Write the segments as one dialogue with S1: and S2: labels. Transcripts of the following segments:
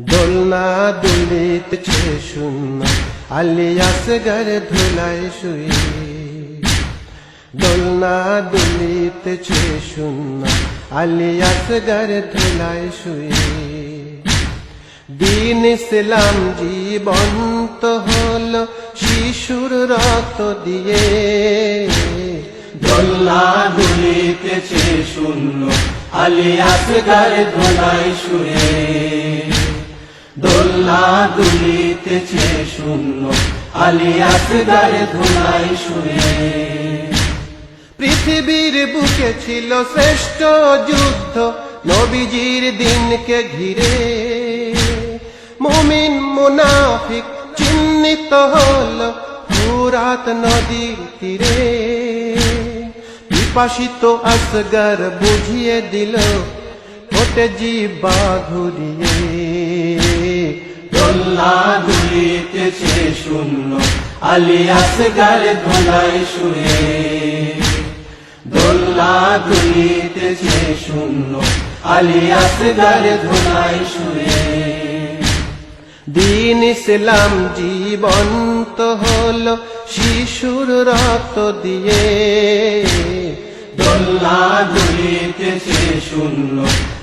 S1: দোলনা দুলিতেছে শূন্য, আলিয়াস গর ধুলায় শুয়ে। দোলনা দুলিতেছে শূন্য, আলিয়াস গর ধুলায় শুয়ে। দিন ইসলাম জীবন্ত হলো শিশুর রক্ত দিয়ে।
S2: দোলনা দুলিতেছে শূন্য, আলিয়াস গারে ধোলাই শুয়ে। দোলনা দুলিতেছে শূন্য। আলিয়াস গারে ধোলাই শুয়ে
S1: পৃথিবীর বুকে ছিল শ্রেষ্ঠ যুদ্ধ, নবীজির দিনকে ঘিরে। মুমিন, মুনাফিক চিহ্নিত হল ফুরাত নদীর তীরে। বিপাশিত আসগর বুঝিয়ে দিল, ঠোঁটে জিবা ঘুরিয়ে।
S2: দোলনা দুলিতেছে শূন্য। আলিয়াস গারে ধোলাই শুয়ে দোলনা দুলিতেছে শূন্য। আলিয়াস গারে ধোলাই শুয়ে
S1: দিন ইসলাম জীবন্ত হল, শিশুর রক্ত দিয়ে।
S2: দোলনা দুলিতেছে শূন্য।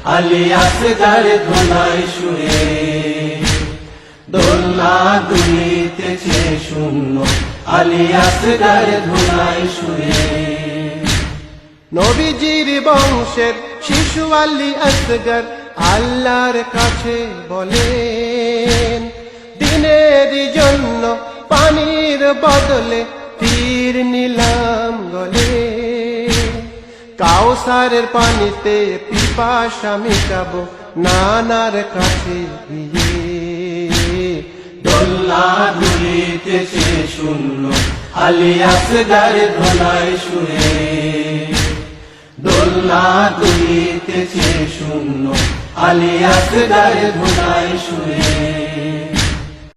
S2: আলিয়াস গারে ধোলাই শুয়ে
S1: নবীজির বংশের শিশু আলী আসগর আল্লাহর কাছে বলেন, দিনের জন্য পানির বদলে তীর নিলাম গলে। কাউসারের পানিতে পিপাসা মিটাবো নানার কাছে গিয়ে।
S2: দোলনা দুলিতেছে শূন্য। আলিয়াস গার ধোলায় শুনে দোল্লা দুলিতেছে শূন্য। আলিয়াস গার ধোলায় শুয়ে।